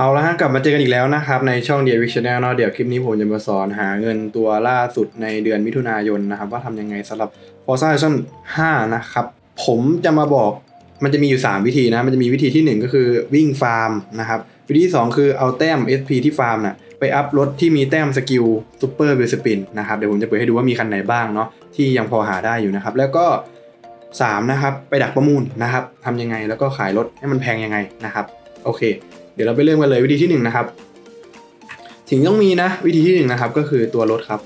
เอาละฮะกลับมาเจอกันอีกแล้วนะครับในช่อง d ดียวิชแนลเนาะเดี๋ยวคลิปนี้ผมจะมาสอนหาเงินตัวล่าสุดในเดือนมิถุนายนนะครับ ว่าทำยังไงสำหรับ Forza Horizon 5 นะครับ ผมจะมาบอกมันจะมีอยู่ 3 วิธีนะ มันจะมีวิธีทีหนึ่1 ก็คือวิ่งฟาร์มนะครับ วิธีที่ 2 คือเอาแต้ม SP ที่ฟาร์มน่ะไปอัพรถที่มีแต้มสกิลซูเปอร์เวสปินนะครับเดี๋ยวผมจะเปิดให้ดูว่ามีคันไหนบ้างเนาะที่ยังพอหาได้อยู่นะครับ แล้วก็ 3 นะครับ ไปดักประมูลนะครับทำยังไงแล้วก็ขายรถให้มันแพงยังไงนะครับ โอเค ดี๋ยวเราไปเริ่มกันเลยวิธีที่1นงนะครับสิ่งที่ต้องมีนะวิธีที่1นงนะครับก็คือตัวรถครับ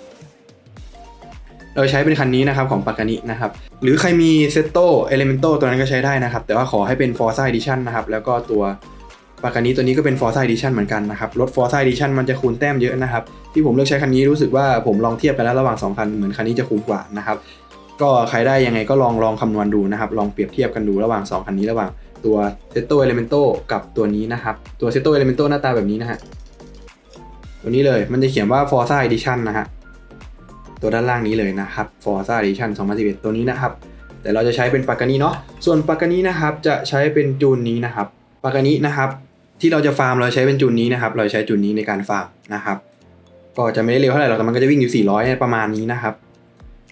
เราใช้เป็นคันนี้นะครับของปากานินะครับหรือใครมีเซตโต้เอลิเมนโตตัวนั้นก็ใช้ได้นะครับ แต่ว่าขอให้เป็น Forza Edition นะครับแล้วก็ตัวปากานิตัวนี้ก็เป็น Forza Edition เหมือนกันนะครับรถ Forza Edition มันจะคูณแต้มเยอะนะครับ ที่ผมเลือกใช้คันนี้รู้สึกว่าผมลองเทียบกันแล้วระหว่าง2คันเหมือนคันนี้จะคุ้มกว่านะครับก็ใครได้ยังไงก็ลองลองคำนวณดูนะครับลองเปรียบเทียบกันดูระหว่าง 2คันนี้ระหว่าง ตัว s e t o Elemento กับตัวนี้นะครับ ตัว s e t o Elemento หน้าตาแบบนี้นะฮะตัวนี้เลยมันจะเขียนว่า Forza Edition นะฮะตัวด้านล่างนี้เลยนะครับ Forza Edition 2011 ตัวนี้นะครับ แต่เราจะใช้เป็นปากกานี้เนาะส่วนปากกานี้นะครับจะใช้เป็นจูนนี้นะครับปากกานี้นะครับ ที่เราจะฟาร์มเราใช้เป็นจูนนี้นะครับ เราใช้จูนนี้ในการฟาร์มนะครับ ก็จะไม่ได้เร็วเท่าไหร่หรอกแต่มันก็จะวิ่งอยู่400 ประมาณนี้นะครับ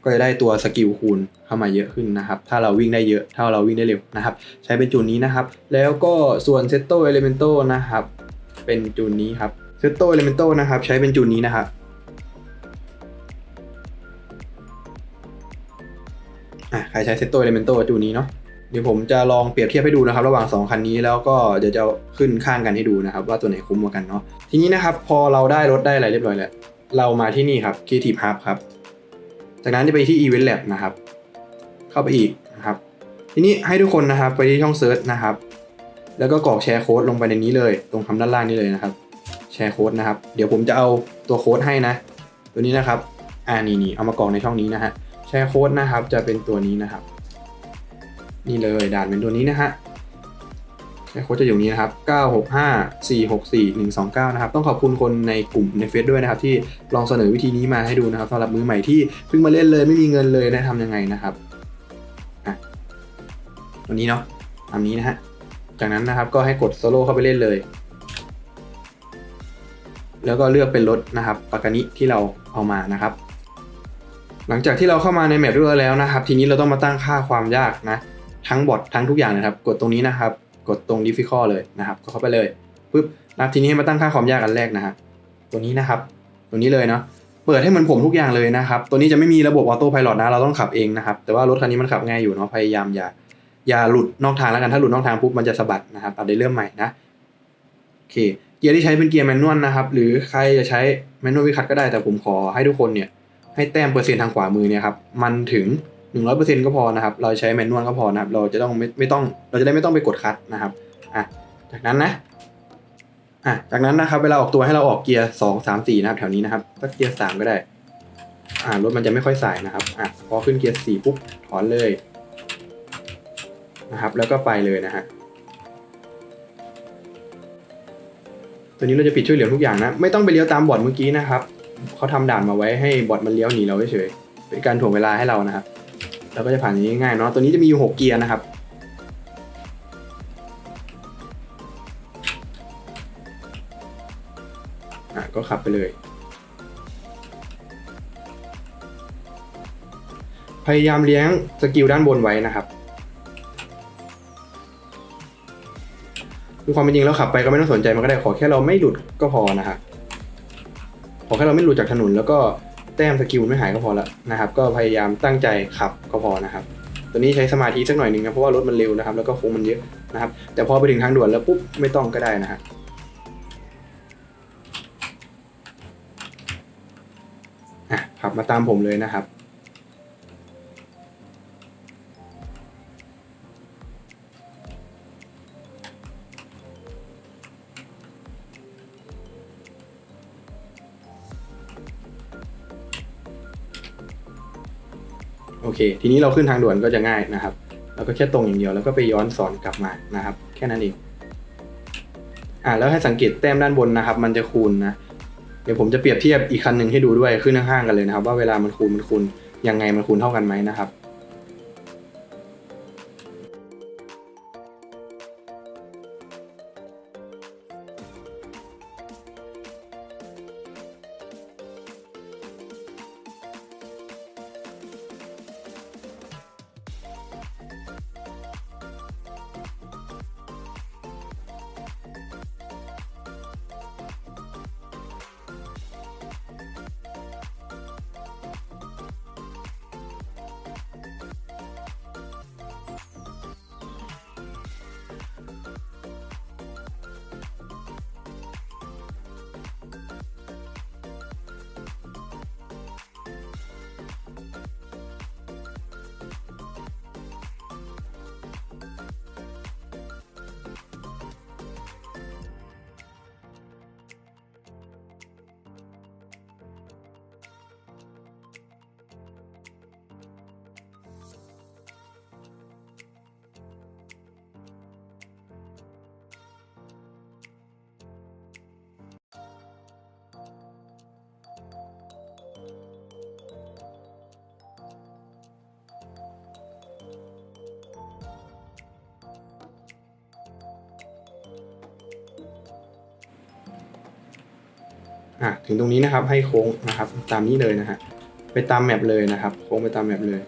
ก็จะได้ตัวสกิลคูณเข้ามาเยอะขึ้นนะครับ ถ้าเราวิ่งได้เยอะถ้าเราวิ่งได้เร็วนะครับ ใช้เป็นจูนนี้นะครับ แล้วก็ส่วน Seto Elemento นะครับ เป็นจูนนี้ครับ Seto Elemento นะครับ ใช้เป็นจูนนี้นะครับอะใครใช้ Seto Elemento จูนนี้เนาะเดี๋ยวผมจะลองเปรียบเทียบให้ดูนะครับ ระหว่าง 2 คันนี้แล้วก็เดี๋ยวจะขึ้นข้างกันให้ดูนะครับ ว่าตัวไหนคุ้มกว่ากันเนาะทีนี้นะครับ พอเราได้รถได้อะไรเรียบร้อยแล้วเรามาที่นี่ครับ Creative Hub ครับ จากนั้นจะไปที่ Event Lab นะครับ เข้าไปอีกนะครับ ทีนี้ให้ทุกคนนะครับไปที่ช่องเซิร์ชนะครับ แล้วก็กรอกแชร์โค้ดลงไปในนี้เลย ตรงคำด้านล่างนี้เลยนะครับแชร์โค้ดนะครับ เดี๋ยวผมจะเอาตัวโค้ดให้นะ ตัวนี้นะครับ อ่านี่นี่เอามากรอกในช่องนี้นะฮะ แชร์โค้ดนะครับ จะเป็นตัวนี้นะครับ นี่เลยด่านเป็นตัวนี้นะฮะ โค้ดจะอยู่นี้นะครับ 965464 129 นะครับ ต้องขอบคุณคนในกลุ่มในเฟซด้วยนะครับ ที่ลองเสนอวิธีนี้มาให้ดูนะครับสำหรับมือใหม่ที่เพิ่งมาเล่นเลยไม่มีเงินเลยนะทำยังไงนะครับอะตัวนี้เนาะตามนี้นะฮะ จากนั้นนะครับก็ให้กดโซโล่เข้าไปเล่นเลย แล้วก็เลือกเป็นรถนะครับปากานิที่เราเอามานะครับ หลังจากที่เราเข้ามาในแมปเรียบร้อยแล้วนะครับ ทีนี้เราต้องมาตั้งค่าความยากนะ ทั้งบอททั้งทุกอย่างนะครับ กดตรงนี้นะครับ กดตรง difficult เลยนะครับก็เข้าไปเลยปึ๊บนะครับทีนี้ให้มาตั้งค่าความยากอันแรกนะครับตัวนี้นะครับ ตัวนี้เลยเนาะเปิดให้มันผมทุกอย่างเลยนะครับ ตัวนี้จะไม่มีระบบออโต้พายโนะเราต้องขับเองนะครับ แต่ว่ารถคันนี้มันขับง่ายอยู่เนาะพยายามอย่าอย่าหลุดนอกทางแล้วกันถ้าหลุดนอกทางปุ๊บมันจะสะบัดนะครับเอาได้เริ่มใหม่นะโอเคเกียร์ที่ใช้เป็นเกียร์แมนนวลนะครับ หรือใครจะใช้แมนนวลวิคัตก็ได้แต่ผมขอให้ทุกคนเนี่ยให้แต้มเปอร์เซ็นต์ทางขวามือเนี่ยครับมันถึง 100%ก็พอนะครับ เราใช้แมนนวลก็พอนะครับ เราจะต้องไม่ไม่ต้องเราจะได้ไม่ต้องไปกดคัดนะครับอะจากนั้นนะอะจากนั้นนะครับเวลาออกตัวให้เราออกเกียร์สองสามสี่นะครับแถวนี้นะครับสักเกียร์สามก็ได้อ่ารถมันจะไม่ค่อยสายนะครับอะพอขึ้นเกียร์สี่ปุ๊บถอนเลยนะครับแล้วก็ไปเลยนะฮะตัวนี้เราจะปิดช่วยเหลือทุกอย่างนะ ไม่ต้องไปเลี้ยวตามบอร์ดเมื่อกี้นะครับเขาทำด่านมาไว้ให้บอทมันเลี้ยวหนีเราเฉยเป็นการถ่วงเวลาให้เรานะครับ เราก็จะผ่านอย่างนี้ง่ายๆเนาะตัวนี้จะมีอยู่หกเกียร์นะครับ อะก็ขับไปเลย พยายามเลี้ยงสกิลด้านบนไว้นะครับคือความเป็นจริงแล้วขับไปก็ไม่ต้องสนใจมันก็ได้ขอแค่เราไม่หลุดก็พอนะครับขอแค่เราไม่หลุดจากถนนแล้วก็ แต้มสกิลไม่หายก็พอแล้วนะครับ ก็พยายามตั้งใจขับก็พอนะครับ ตัวนี้ใช้สมาธิสักหน่อยหนึ่งนะเพราะว่ารถมันเร็วนะครับ แล้วก็โค้งมันเยอะนะครับ แต่พอไปถึงทางด่วนแล้วปุ๊บไม่ต้องก็ได้นะฮะอะขับมาตามผมเลยนะครับ ทีนี้เราขึ้นทางด่วนก็จะง่ายนะครับเราก็แค่ตรงอย่างเดียวแล้วก็ไปย้อนสอนกลับมานะครับ แค่นั้นเองอ่าแล้วให้สังเกตแต้มด้านบนนะครับ มันจะคูณนะเดี๋ยวผมจะเปรียบเทียบอีกคันหนึ่งให้ดูด้วยขึ้นข้างๆกันเลยนะครับ ว่าเวลามันคูณมันคูณยังไงมันคูณเท่ากันไหมนะครับ อะถึงตรงนี้นะครับให้โค้งนะครับ ตามนี้เลยนะฮะไปตามแมปเลยนะครับ โค้งไปตามแมปเลย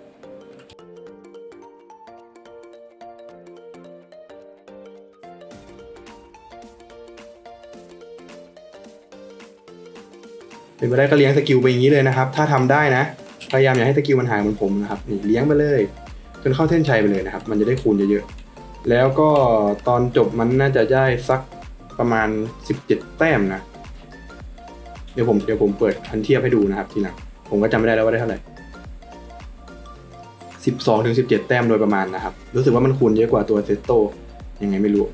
เป็นไปได้ก็เลี้ยงสกิลไปอย่างนี้เลยนะครับ ถ้าทำได้นะ พยายามอย่าให้สกิลมันหายเหมือนผมนะครับนี่เลี้ยงไปเลยจนเข้าเส้นชัยไปเลยนะครับ มันจะได้คูณเยอะๆแล้วก็ตอนจบมันน่าจะได้สักประมาณ 17 แต้มนะ เดี๋ยวผมเดี๋ยวผมเปิดอันเทียบให้ดูนะครับทีหลังผมก็จำไม่ได้แล้วว่าได้เท่าไหร่12ถึง17 แต้มโดยประมาณนะครับ รู้สึกว่ามันคูณเยอะกว่าตัวเซตโตยังไงไม่รู้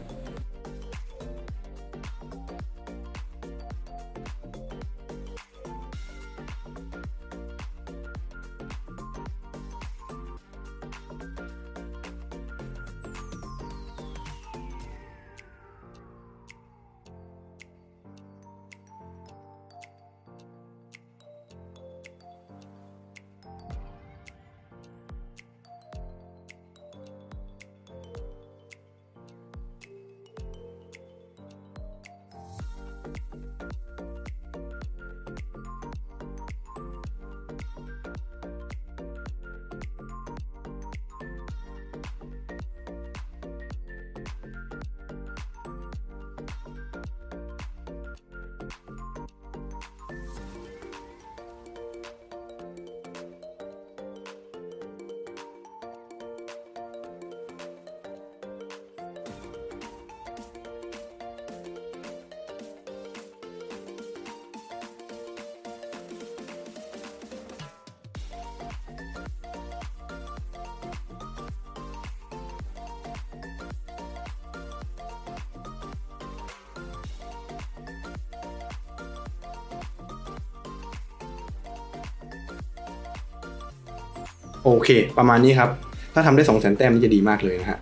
โอเค ประมาณนี้ครับ ถ้าทำได้2 0 0 0 0 0แต้มนี่จะดีมากเลยนะฮะ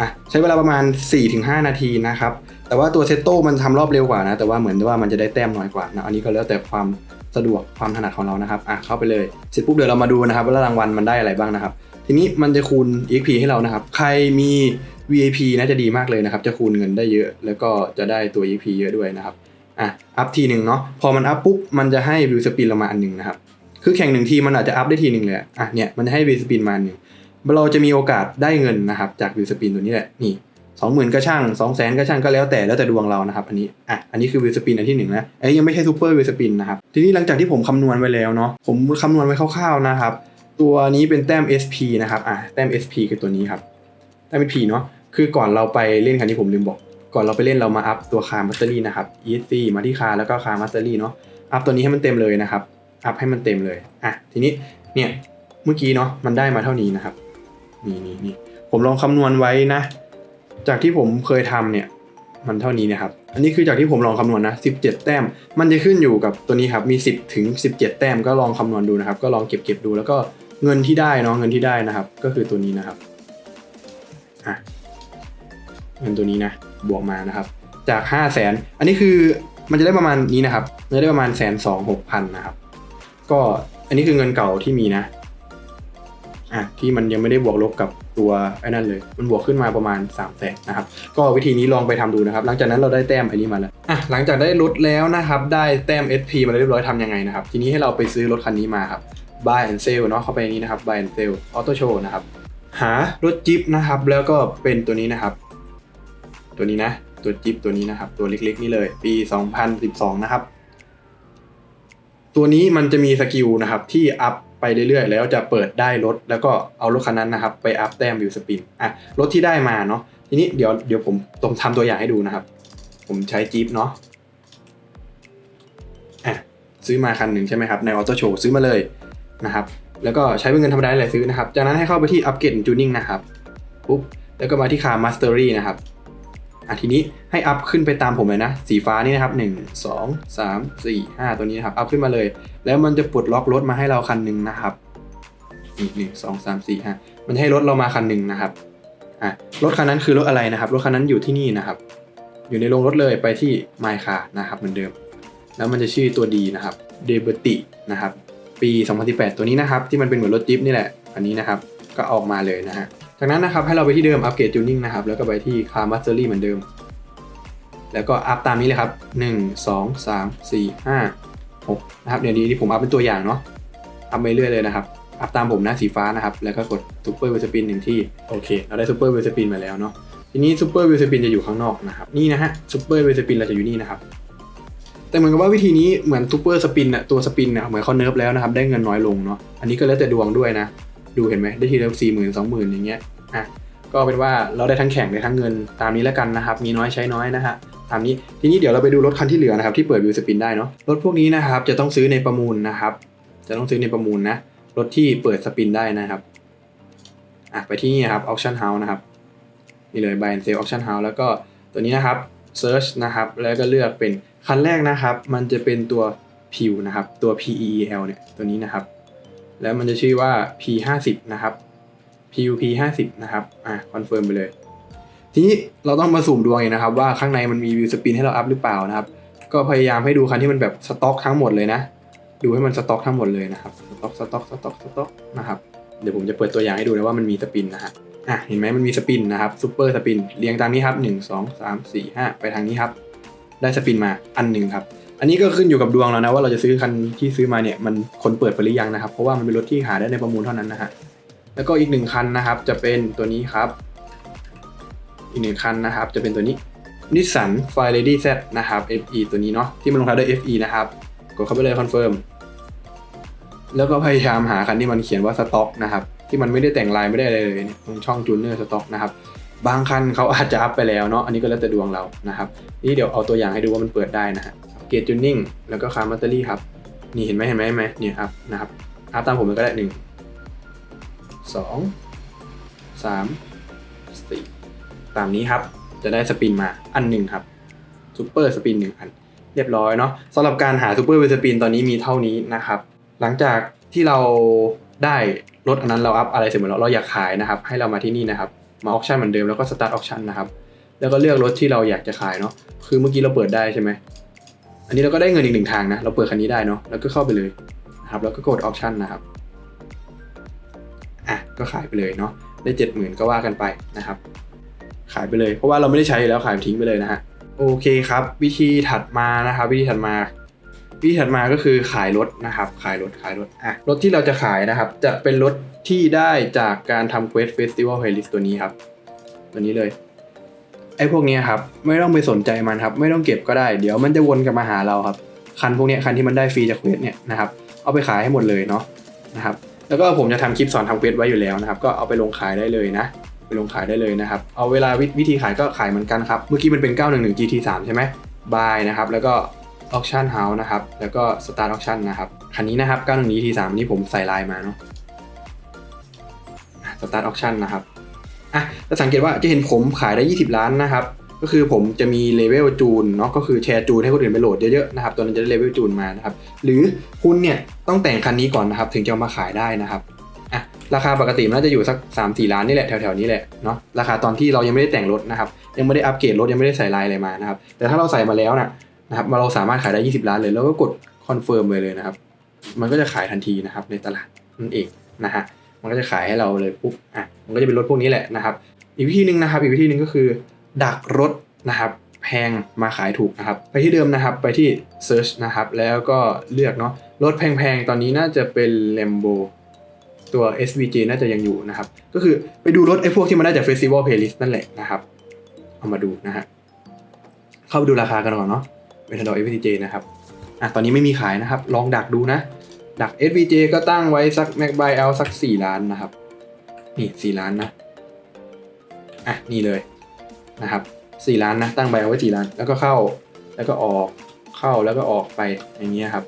อะใช้เวลาประมาณ 4-5 นาทีนะครับ แต่ว่าตัวเซตโต้มันทำรอบเร็วกว่านะ แต่ว่าเหมือนว่ามันจะได้แต้มน้อยกว่านะ อันนี้ก็แล้วแต่ความสะดวกความถนัดของเรานะครับ อะ เข้าไปเลย เสร็จปุ๊บเดี๋ยวเรามาดูนะครับ ว่ารางวัลมันได้อะไรบ้างนะครับ ทีนี้มันจะคูณ EXP ให้เรานะครับ ใครมี VIP น่าจะดีมากเลยนะครับ จะคูณเงินได้เยอะ แล้วก็จะได้ตัว EXP เยอะด้วยนะครับ อะ อัพทีหนึ่งเนาะ พอมันอัพปุ๊บ มันจะให้วิวสปินเรามาอันหนึ่งนะครับ คือแข่งหนึ่งทีมันอาจจะอัพได้ทีหนึ่งเลยอะอะเนี่ยมันจะให้วิวสปินมาอันหนึ่งเราจะมีโอกาสได้เงินนะครับจากวิวสปินตัวนี้แหละนี่สองหมื่นก็ช่างสองแสนก็ช่างก็แล้วแต่แล้วแต่ดวงเรานะครับอันนี้อะอันนี้คือวิวสปินอันที่หนึ่งนะไอ้ยยังไม่ใช่ซูเปอร์วิวสปินนะครับทีนี้หลังจากที่ผมคำนวณไว้แล้วเนาะผมคำนวณไว้คร่าวๆนะครับตัวนี้เป็นแต้ม SP นะครับอะแต้ม SP คือตัวนี้ครับแต้ม SP เนาะคือก่อนเราไปเล่นคันที่ผมลืมบอก ก่อนเราไปเล่นเรามาอัพตัวคาร์มัตเตอรี่นะครับ ESC มาที่คาร์แล้วก็คาร์มัตเตอรี่เนาะอัพตัวนี้ให้มันเต็มเลยนะครับ อัพให้มันเต็มเลยอะทีนี้เนี่ยเมื่อกี้เนาะมันได้มาเท่านี้นะครับนี่นี่นี่ผมลองคำนวณไว้นะ จากที่ผมเคยทำเนี่ยมันเท่านี้นะครับ อันนี้คือจากที่ผมลองคำนวณนะ 17 แต้ม มันจะขึ้นอยู่กับตัวนี้ครับ มี 10 ถึง 17 แต้มก็ลองคำนวณดูนะครับ ก็ลองเก็บเก็บดู แล้วก็เงินที่ได้เนาะ เงินที่ได้นะครับ ก็คือตัวนี้นะครับ อะ เงินตัวนี้นะ บวกมานะครับ จาก 5 0 0แสนอันนี้คือมันจะได้ประมาณนี้นะครับ มันจะได้ประมาณแสนสองหกพันนะครับ ก็อันนี้คือเงินเก่าที่มีนะอะที่มันยังไม่ได้บวกลบกับตัวไอ้นั่นเลย มันบวกขึ้นมาประมาณ3ามแสนนะครับ ก็วิธีนี้ลองไปทำดูนะครับ หลังจากนั้นเราได้แต้มอันนี้มาแล้วอะหลังจากได้รถแล้วนะครับ ได้แต้ม SP มาเรียบร้อยทำยังไงนะครับ ทีนี้ให้เราไปซื้อรถคันนี้มาครับ buy and sell เนาะเข้าไปนนี้นะครับ buy and sell auto show นะครับ หารถจิ๊บนะครับ แล้วก็เป็นตัวนี้นะครับ ตัวนี้นะ ตัวจิ๊บตัวนี้นะครับ ตัวเล็กๆนี่เลย ปี 2012 นะครับ ตัวนี้มันจะมีสกิลนะครับที่อัพไปเรื่อยๆ แล้วจะเปิดได้รถ แล้วก็เอารถคันนั้นนะครับ ไปอัพแต้มวิวสปินอะรถที่ได้มาเนาะทีนี้เดี๋ยวเดี๋ยวผมต้องทำตัวอย่างให้ดูนะครับ ผมใช้จี๊ปเนาะอะซื้อมาคันหนึ่งใช่ไหมครับในออโต้โชว์ซื้อมาเลยนะครับ แล้วก็ใช้เป็นเงินธรรมดาเลยซื้อนะครับ จากนั้นให้เข้าไปที่อัปเกรดจูนิ่งนะครับปุ๊บแล้วก็มาที่คาร์มาสเตอรี่นะครับ อะทีนี้ให้อัพขึ้นไปตามผมเลยนะ สีฟ้านี่นะครับ 1 2 3 4 5 ตัวนี้นะครับ อัพขึ้นมาเลย แล้วมันจะปลดล็อกรถมาให้เราคันหนึ่งนะครับนี่หนึ่งสองสามสี่ห้ามันให้รถเรามาคันหนึ่งนะครับอะรถคันนั้นคือรถอะไรนะครับ รถคันนั้นอยู่ที่นี่นะครับ อยู่ในโรงรถเลยไปที่ My Car นะครับเหมือนเดิม แล้วมันจะชื่อตัวดีนะครับเดเบตินะครับ ปี 2018 ตัวนี้นะครับ ที่มันเป็นเหมือนรถจิ๊บนี่แหละ อันนี้นะครับ ก็ออกมาเลยนะฮะ จากนั้นนะครับให้เราไปที่เดิมอัปเกรดจูนิ่งนะครับแล้วก็ไปที่ Car Mastery เหมือนเดิม แล้วก็อัพตามนี้เลยครับ 1 2 3 4 5 6นะครับเดี๋ยวนี้ที่ผมอัพเป็นตัวอย่างเนาะอัพไปเรื่อยเลยนะครับอัพตามผมนะสีฟ้านะครับ แล้วก็กดซูเปอร์วิสปินหนึ่งที่โอเค เราได้ซูเปอร์วิสปินมาแล้วเนาะทีนี้ซูเปอร์วิสปินจะอยู่ข้างนอกนะครับนี่นะฮะซูเปอร์วิสปินเราจะอยู่นี่นะครับแต่เหมือนกับว่าวิธีนี้เหมือนซูเปอร์สปินอะตัวสปินอะเหมือนเขาเนิร์ฟแล้วนะครับได้เงินน้อยลงเนาะอันนี้ก็แล้วแต่ดวงด้วยนะ ดูเห็นไหมได้ทีละสี่หมื่นสองหมื่นอย่างเงี้ยอะก็เป็นว่าเราได้ทั้งแข่งได้ทั้งเงินตามนี้แล้วกันนะครับ มีน้อยใช้น้อยนะฮะตามนี้ทีนี้เดี๋ยวเราไปดูรถคันที่เหลือนะครับที่เปิดวิวสปินได้เนาะรถพวกนี้นะครับจะต้องซื้อในประมูลนะครับ จะต้องซื้อในประมูลนะรถที่เปิดสปินได้นะครับอะไปที่นี่ครับ auction house นะครับนี่เลย buy and sell auction house แล้วก็ตัวนี้นะครับ search นะครับ แล้วก็เลือกเป็นคันแรกนะครับ มันจะเป็นตัว p ิวนะครับ ตัว PEL เนี่ยตัวนี้นะครับ แล้วมันจะชื่อว่า P50 นะครับ PUP 50นะครับ อะคอนเฟิร์มไปเลย ทีนี้เราต้องมาสุ่มดวงเองนะครับ ว่าข้างในมันมีวิวสปินให้เราอัพหรือเปล่านะครับ ก็พยายามให้ดูคันที่มันแบบสต็อกทั้งหมดเลยนะ ดูให้มันสต็อกทั้งหมดเลยนะครับ สต็อก สต็อก สต็อก สต็อกนะครับ เดี๋ยวผมจะเปิดตัวอย่างให้ดูนะว่ามันมีสปินนะฮะ อะ เห็นไหมมันมีสปินนะครับซูเปอร์สปิน เรียงตามนี้ครับหนึ่งสองสามสี่ห้าไปทางนี้ครับ ได้สปินมาอันหนึ่งครับ อันนี้ก็ขึ้นอยู่กับดวงแล้วนะว่าเราจะซื้อคันที่ซื้อมาเนี่ยมันคนเปิดไปหรือยังนะครับ เพราะว่ามันเป็นรถที่หาได้ในประมูลเท่านั้นนะฮะแล้วก็อีกหนึ่งคันนะครับ จะเป็นตัวนี้ครับ อีกหนึ่งคันนะครับ จะเป็นตัวนี้นิสสัน f i r e Lady Z นะครับ FE ตัวนี้เนาะที่มันลงท้ายด้วย FE นะครับกดเข้าไปเลยคอนเฟิร์มแล้วก็พยายามหาคันที่มันเขียนว่าสต็อกนะครับที่มันไม่ได้แต่งลายไม่ได้อะไรเลยเนี่ยตรงช่องจูเนอร์สต็อกนะครับบางคันเขาอาจจะอัพไปแล้วเนาะอันนี้ก็แล้วแต่ดวงเรานะครับนี่เดี๋ยวเอาตัวอย่างให้ดูว่ามันเปิดได้นะฮะ เกียร์จูนนิ่งแล้วก็คาร์มัตเตอรี่ครับ นี่เห็นไหมเห็นไหมเห็นไหมนี่ครับนะครับอัพตามผมเลยก็ได้หนึ่งสองสามสี่ตามนี้ครับ จะได้สปินมาอันหนึ่งครับซูเปอร์สปินหนึ่งอัน เรียบร้อยเนาะสำหรับการหาซูเปอร์เวสปินตอนนี้มีเท่านี้นะครับ หลังจากที่เราได้รถอันนั้นเราอัพอะไรเสร็จหมดแล้วเราอยากขายนะครับ ให้เรามาที่นี่นะครับ มาออคชั่นเหมือนเดิมแล้วก็สตาร์ทออคชั่นนะครับ แล้วก็เลือกรถที่เราอยากจะขายเนาะคือเมื่อกี้เราเปิดได้ใช่ไหม อันนี้เราก็ได้เงินอีกหนึ่งทางนะ เราเปิดคันนี้ได้เนาะ แล้วก็เข้าไปเลยนะครับ แล้วก็กดออ t ชั่นนะครับ อะ ก็ขายไปเลยเนาะ ได้เจ็ดหมื่นก็ว่ากันไปนะครับ ขายไปเลย เพราะว่าเราไม่ได้ใช้แล้วขายทิ้งไปเลยนะฮะ โอเคครับ วิธีถัดมานะครับ วิธีถัดมา วิธีถัดมาก็คือขายรถนะครับ ขายรถ ขายรถ อะ รถที่เราจะขายนะครับ จะเป็นรถที่ได้จากการทำ Quest Festival Playlist ตัวนี้ครับ ตัวนี้เลย ไอ้พวกเนี้ยครับไม่ต้องไปสนใจมันครับไม่ต้องเก็บก็ได้ เดี๋ยวมันจะวนกลับมาหาเราครับคันพวกเนี้ยคันที่มันได้ฟรีจากเควสเนี่ยนะครับเอาไปขายให้หมดเลยเนาะนะครับแล้วก็ผมจะทำคลิปสอนทำเควสไว้อยู่แล้วนะครับก็เอาไปลงขายได้เลยนะไปลงขายได้เลยนะครับเอาเวลาวิวิธีขายก็ขายเหมือนกันครับเมื่อกี้มันเป็น 911 GT3 ใช่ไหม buy นะครับแล้วก็ auction house นะครับแล้วก็ start auction นะครับคันนี้นะครับ911 GT3 นี่ผมใส่ลายมาเนาะอะ start auction นะครับ อะจะสังเกตว่าจะเห็นผมขายได้ 20 ล้านนะครับ ก็คือผมจะมีเลเวลจูนเนาะก็คือแชร์จูนให้คนอื่นไปโหลดเยอะๆนะครับตัวนั้นจะได้เลเวลจูนมานะครับ หรือคุณเนี่ยต้องแต่งคันนี้ก่อนนะครับถึงจะมาขายได้นะครับอะราคาปกติมันน่าจะอยู่สัก 3-4 ล้านนี่แหละแถวๆนี้แหละเนาะราคาตอนที่เรายังไม่ได้แต่งรถนะครับยังไม่ได้อัปเกรดรถยังไม่ได้ใส่ลายอะไรมานะครับแต่ถ้าเราใส่มาแล้วนะนะครับเราสามารถขายได้ 20 ล้านเลยแล้วก็กดคอนเฟิร์มไปเลยนะครับมันก็จะขายทันทีนะครับในตลาดนั่นเองนะฮะ มันก็จะขายให้เราเลยปุ๊บอะมันก็จะเป็นรถพวกนี้แหละนะครับ อีกวิธีหนึ่งนะครับ อีกวิธีหนึ่งก็คือ ดักรถนะครับแพงมาขายถูกนะครับ ไปที่เดิมนะครับไปที่ Search นะครับ แล้วก็เลือกเนาะรถแพงๆ ตอนนี้น่าจะเป็น Lambo ตัว SVJ น่าจะยังอยู่นะครับ ก็คือไปดูรถไอ้พวกที่มันได้จาก Festival Playlist นั่นแหละนะครับ เอามาดูนะฮะเข้าไปดูราคากันก่อนเนาะเ e ท a ดอ SVJ นะครับอะตอนนี้ไม่มีขายนะครับ ลองดักดูนะ ดัก SVJ ก็ตั้งไว้สัก Mac by L สัก 4 ล้านนะครับ นี่ 4 ล้านนะ อะ นี่เลยนะครับ 4 ล้านนะ ตั้งใบเอาไว้ 4 ล้าน แล้วก็เข้า แล้วก็ออก เข้า แล้วก็ออกไป อย่างเงี้ยครับ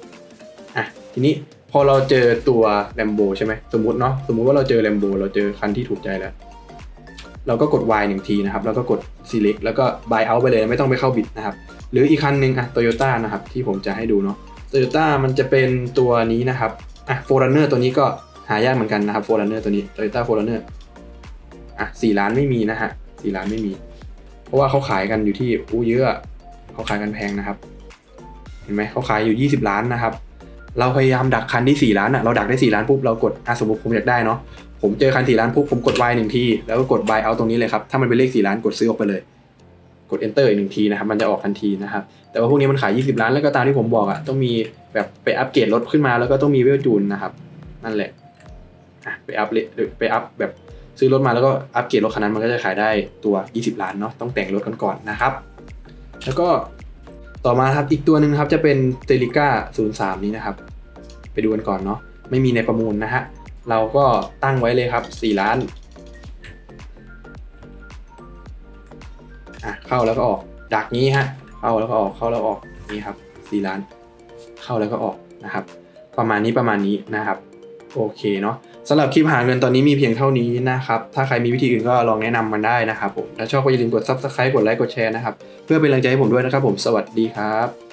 อะ ทีนี้พอเราเจอตัว Lambo ใช่ไหม สมมุติเนาะ สมมุติว่าเราเจอ Lambo เราเจอคันที่ถูกใจแล้ว เราก็กด Y หนึ่งทีนะครับ แล้วก็กด select แล้วก็ buy out ไปเลย ไม่ต้องไปเข้าบิดนะครับ หรืออีกคันหนึ่งอะ Toyota นะครับ ที่ผมจะให้ดูเนาะ Toyota มันจะเป็นตัวนี้นะครับอะ Forerunner ตัวนี้ก็หายากเหมือนกันนะครับ Forerunner ตัวนี้ Toyota Forerunner อะสี่ล้านไม่มีนะฮะสี่ล้านไม่มี เพราะว่าเขาขายกันอยู่ที่อู้เยอะเขาขายกันแพงนะครับ เห็นไหมเขาขายอยู่ 20 ล้านนะครับ เราพยายามดักคันที่ 4 ล้านอะเราดักได้ 4 ล้านปุ๊บเรากดอะสมมติผมอยากได้เนาะผมเจอคัน 4 ล้านปุ๊บผมกด Y หนึ่งทีแล้วก็กด buy out ตรงนี้เลยครับถ้ามันเป็นเลข 4 ล้านกดซื้อออกไปเลย กด enter อีกหนึ่งทีนะครับมันจะออกทันทีนะครับแต่ว่าพวกนี้มันขาย 20 ล้านแล้วก็ตามที่ผมบอกอะต้องมีแบบไปอัปเกรดรถขึ้นมาแล้วก็ต้องมีเวลจูนนะครับนั่นแหละอะไปอัพเลยไปอัพแบบซื้อรถมาแล้วก็อัปเกรดรถคันนั้นมันก็จะขายได้ตัว 20 ล้านเนาะต้องแต่งรถกันก่อนนะครับ แล้วก็ต่อมาครับอีกตัวหนึ่งครับจะเป็นเตลิก้า03 นี้นะครับ ไปดูกันก่อนเนาะไม่มีในประมูลนะฮะเราก็ตั้งไว้เลยครับ 4 ล้าน เข้าแล้วก็ออก ดักนี้ฮะ เข้าแล้วก็ออกเข้าแล้วออกนี่ครับสี่ล้าน เข้าแล้วก็ออกนะครับ ประมาณนี้ประมาณนี้นะครับ โอเคเนาะสำหรับคลิปหาเงินตอนนี้มีเพียงเท่านี้นะครับ ถ้าใครมีวิธีอื่นก็ลองแนะนำมันได้นะครับผมถ้าชอบก็อย่าลืมกด subscribe กดไลค์กดแชร์นะครับ เพื่อเป็นกำลังใจให้ผมด้วยนะครับผมสวัสดีครับ